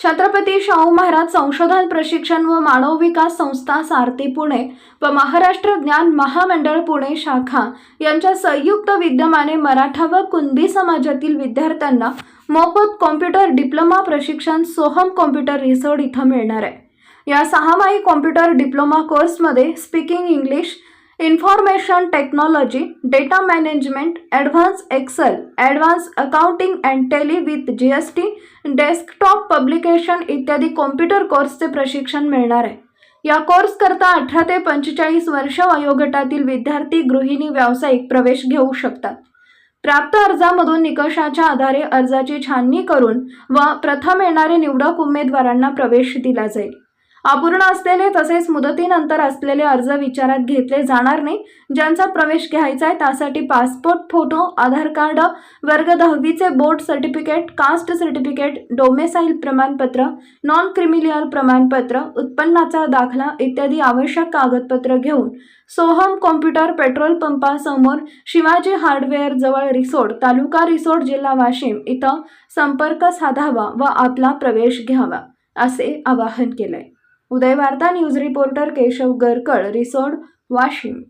छत्रपती शाहू महाराज संशोधन प्रशिक्षण व मानव विकास संस्था सारथी पुणे व महाराष्ट्र ज्ञान महामंडळ पुणे शाखा यांच्या संयुक्त विद्यमाने मराठा व कुणबी समाजातील विद्यार्थ्यांना मोफत कॉम्प्युटर डिप्लोमा प्रशिक्षण सोहम कॉम्प्युटर रिसोर्ट इथं मिळणार आहे. या सहामाही कॉम्प्युटर डिप्लोमा कोर्समध्ये speaking English information technology data management advance excel advance accounting and Tally with G S T desktop publication इत्यादी कॉम्प्युटर कोर्सचे प्रशिक्षण मिळणार आहे. या कोर्सकरता अठरा ते पंचेचाळीस वर्ष वयोगटातील विद्यार्थी गृहिणी व्यावसायिक प्रवेश घेऊ शकतात. प्राप्त अर्जामधून निकषाच्या आधारे अर्जाची छाननी करून व प्रथम येणारे निवडक उमेदवारांना प्रवेश दिला जाईल. अपूर्ण असलेले तसेच मुदतीनंतर असलेले अर्ज विचारात घेतले जाणार नाही. ज्यांचा प्रवेश घ्यायचा आहे त्यासाठी पासपोर्ट फोटो आधार कार्ड वर्ग दहावीचे board certificate caste certificate domicile प्रमाणपत्र नॉन क्रिमिलियर प्रमाणपत्र उत्पन्नाचा दाखला इत्यादी आवश्यक कागदपत्र घेऊन सोहम कॉम्प्युटर पेट्रोल पंपासमोर शिवाजी हार्डवेअर जवळ रिसोड तालुका रिसोड जिल्हा वाशिम इथं संपर्क साधावा व आपला प्रवेश घ्यावा असे आवाहन केलंय. Uday Varta news reporter Keshav Garkal Risod Washim.